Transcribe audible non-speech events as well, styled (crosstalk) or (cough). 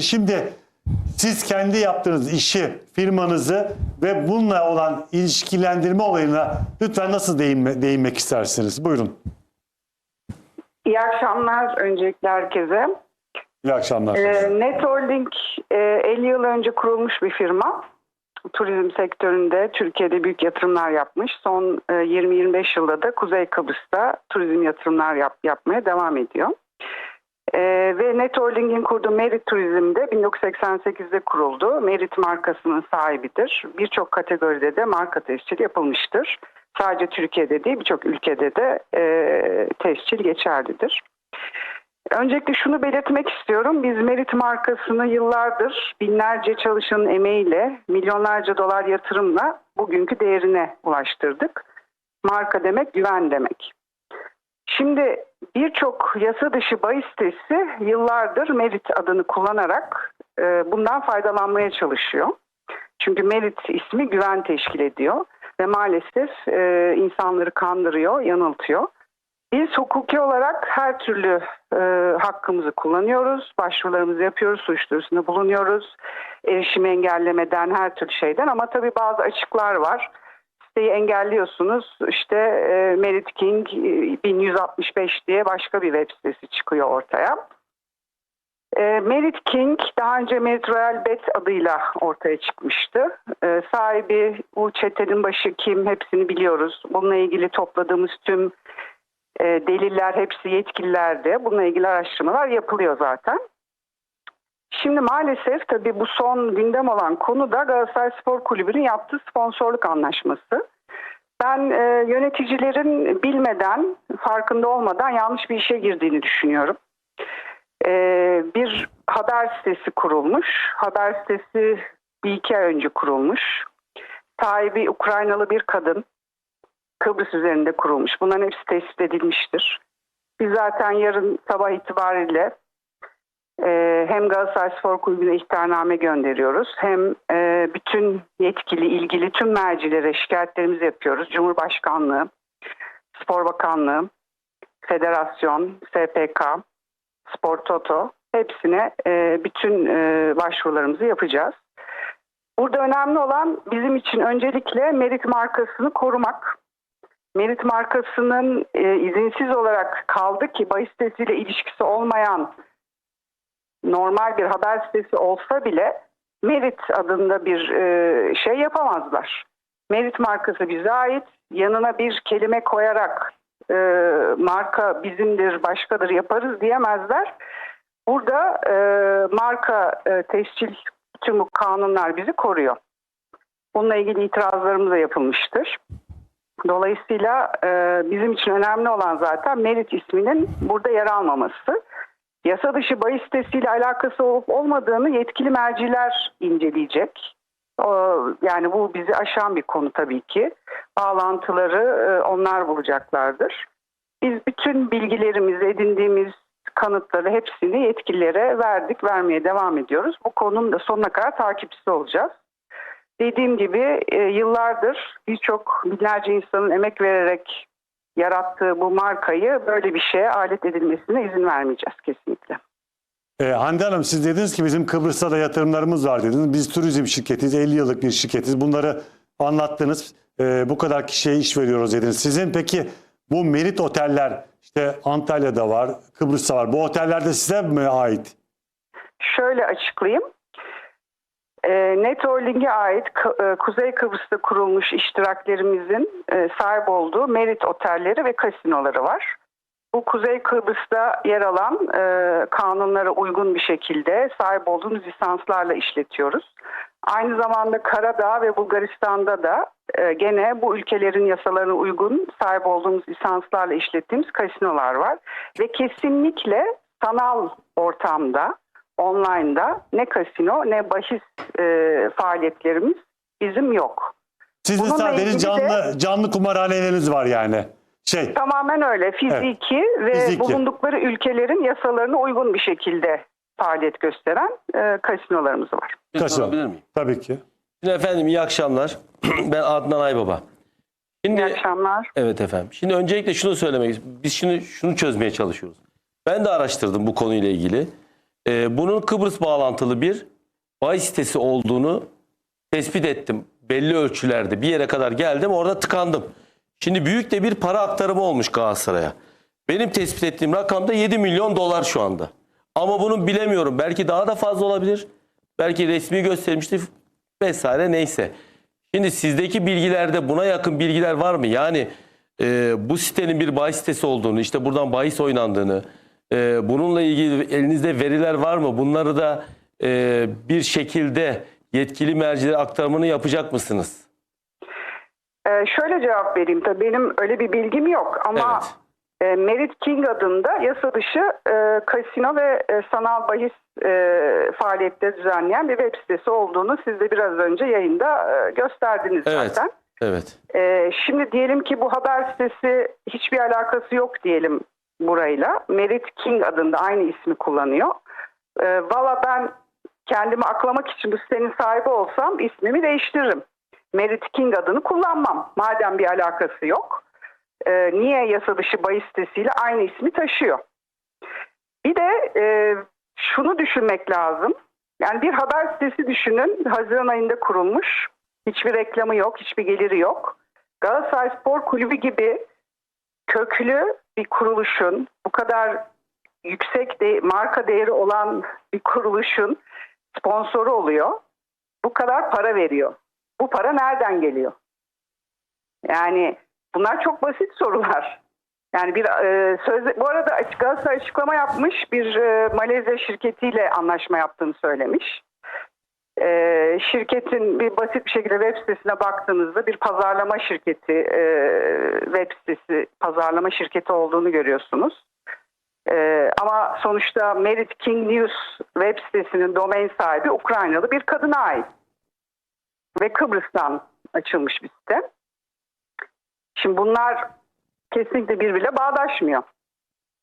Şimdi siz kendi yaptığınız işi, firmanızı ve bununla olan ilişkilendirme olayına lütfen nasıl değinme, değinmek istersiniz? Buyurun. İyi akşamlar öncelikle herkese. İyi akşamlar. Ee, Net Holding e, 50 yıl önce kurulmuş bir firma. Turizm sektöründe Türkiye'de büyük yatırımlar yapmış. Son e, 20-25 yılda da Kuzey Kıbrıs'ta turizm yatırımlar yap, yapmaya devam ediyor. E, ve Net Holding'in kurduğu Merit Turizm'de 1988'de kuruldu. Merit markasının sahibidir. Birçok kategoride de marka tescili yapılmıştır. Sadece Türkiye'de değil birçok ülkede de e, tescil geçerlidir. Öncelikle şunu belirtmek istiyorum. Biz Merit markasını yıllardır binlerce çalışanın emeğiyle, milyonlarca dolar yatırımla bugünkü değerine ulaştırdık. Marka demek güven demek. Şimdi birçok yasa dışı bahis sitesi yıllardır Merit adını kullanarak e, bundan faydalanmaya çalışıyor. Çünkü Merit ismi güven teşkil ediyor ve maalesef e, insanları kandırıyor, yanıltıyor. Biz hukuki olarak her türlü e, hakkımızı kullanıyoruz. Başvurularımızı yapıyoruz, suç duyurusunda bulunuyoruz. Erişimi engellemeden her türlü şeyden ama tabii bazı açıklar var. Siteyi engelliyorsunuz. İşte e, Merit King e, 1165 diye başka bir web sitesi çıkıyor ortaya. E, Merit King daha önce Merit Royal Bet adıyla ortaya çıkmıştı. E, sahibi bu çetenin başı kim hepsini biliyoruz. Bununla ilgili topladığımız tüm e, deliller hepsi yetkililerde. Bununla ilgili araştırmalar yapılıyor zaten. Şimdi maalesef tabii bu son gündem olan konu da Galatasaray Spor Kulübü'nün yaptığı sponsorluk anlaşması. Ben e, yöneticilerin bilmeden, farkında olmadan yanlış bir işe girdiğini düşünüyorum. E, bir haber sitesi kurulmuş. Haber sitesi bir iki ay önce kurulmuş. Sahibi Ukraynalı bir kadın. Kıbrıs üzerinde kurulmuş. Bunların hepsi tespit edilmiştir. Biz zaten yarın sabah itibariyle hem Galatasaray Spor Kulübü'ne ihtarname gönderiyoruz. Hem e, bütün yetkili, ilgili tüm mercilere şikayetlerimizi yapıyoruz. Cumhurbaşkanlığı, Spor Bakanlığı, Federasyon, SPK, Spor Toto hepsine e, bütün e, başvurularımızı yapacağız. Burada önemli olan bizim için öncelikle Merit markasını korumak. Merit markasının izinsiz olarak kaldı ki bahis ilişkisi olmayan normal bir haber sitesi olsa bile Merit adında bir e, şey yapamazlar. Merit markası bize ait. Yanına bir kelime koyarak e, marka bizimdir, başkadır yaparız diyemezler. Burada e, marka e, tescil tüm kanunlar bizi koruyor. Bununla ilgili itirazlarımız da yapılmıştır. Dolayısıyla e, bizim için önemli olan zaten Merit isminin burada yer almaması. Yasa dışı bahis sitesiyle alakası olup olmadığını yetkili merciler inceleyecek. Yani bu bizi aşan bir konu tabii ki. Bağlantıları e, onlar bulacaklardır. Biz bütün bilgilerimizi, edindiğimiz kanıtları hepsini yetkililere verdik, vermeye devam ediyoruz. Bu konunun da sonuna kadar takipçisi olacağız. Dediğim gibi e, yıllardır birçok binlerce insanın emek vererek yarattığı bu markayı böyle bir şeye alet edilmesine izin vermeyeceğiz kesinlikle. Ee, Hande Hanım siz dediniz ki bizim Kıbrıs'ta da yatırımlarımız var dediniz. Biz turizm şirketiyiz, 50 yıllık bir şirketiz. Bunları anlattınız. Ee, bu kadar kişiye iş veriyoruz dediniz. Sizin peki bu Merit oteller işte Antalya'da var, Kıbrıs'ta var. Bu oteller de size mi ait? Şöyle açıklayayım. E, Net Holding'e ait e, Kuzey Kıbrıs'ta kurulmuş iştiraklerimizin e, sahip olduğu Merit otelleri ve kasinoları var. Bu Kuzey Kıbrıs'ta yer alan e, kanunlara uygun bir şekilde sahip olduğumuz lisanslarla işletiyoruz. Aynı zamanda Karadağ ve Bulgaristan'da da gene bu ülkelerin yasalarına uygun sahip olduğumuz lisanslarla işlettiğimiz kasinolar var. Ve kesinlikle sanal ortamda, online'da ne kasino ne bahis e, faaliyetlerimiz bizim yok. Sizin Bununla sadece canlı canlı kumarhaneleriniz var yani. Şey, Tamamen öyle. Fiziki ve Fiziki. bulundukları ülkelerin yasalarına uygun bir şekilde faaliyet gösteren e, kasinolarımız var. Bir kasino. miyim? Tabii ki. Şimdi efendim iyi akşamlar. (clears throat) ben Adnan Aybaba. Şimdi İyi akşamlar. evet efendim. Şimdi öncelikle şunu söylemek Biz şimdi şunu çözmeye çalışıyoruz. Ben de araştırdım bu konuyla ilgili. Ee, bunun Kıbrıs bağlantılı bir bahis sitesi olduğunu tespit ettim. Belli ölçülerde bir yere kadar geldim orada tıkandım. Şimdi büyük de bir para aktarımı olmuş Galatasaray'a. Benim tespit ettiğim rakam da 7 milyon dolar şu anda. Ama bunu bilemiyorum. Belki daha da fazla olabilir. Belki resmi göstermiştir vesaire neyse. Şimdi sizdeki bilgilerde buna yakın bilgiler var mı? Yani e, bu sitenin bir bahis sitesi olduğunu, işte buradan bahis oynandığını, e, bununla ilgili elinizde veriler var mı? Bunları da e, bir şekilde yetkili mercilere aktarımını yapacak mısınız? Ee, şöyle cevap vereyim. Tabii benim öyle bir bilgim yok ama Evet. e, Merit King adında yasa dışı e, kasino ve e, sanal bahis e, faaliyetleri düzenleyen bir web sitesi olduğunu siz de biraz önce yayında e, gösterdiniz Evet. zaten. Evet. Ee, şimdi diyelim ki bu haber sitesi hiçbir alakası yok diyelim burayla. Merit King adında aynı ismi kullanıyor. Ee, Valla ben kendimi aklamak için bu sitenin sahibi olsam ismimi değiştiririm. Merit King adını kullanmam. Madem bir alakası yok. Ee, niye yasa dışı bahis sitesiyle aynı ismi taşıyor? Bir de e, şunu düşünmek lazım. Yani bir haber sitesi düşünün. Haziran ayında kurulmuş. Hiçbir reklamı yok, hiçbir geliri yok. Galatasaray Spor Kulübü gibi köklü bir kuruluşun, bu kadar yüksek de, marka değeri olan bir kuruluşun sponsoru oluyor. Bu kadar para veriyor. Bu para nereden geliyor? Yani bunlar çok basit sorular. Yani bir e, sözde, bu arada Galatasaray açıklama yapmış, bir e, Malezya şirketiyle anlaşma yaptığını söylemiş. E, şirketin bir basit bir şekilde web sitesine baktığınızda bir pazarlama şirketi, e, web sitesi pazarlama şirketi olduğunu görüyorsunuz. E, ama sonuçta Merit King News web sitesinin domain sahibi Ukraynalı bir kadına ait. Ve Kıbrıs'tan açılmış bir site. Şimdi bunlar kesinlikle birbiriyle bağdaşmıyor.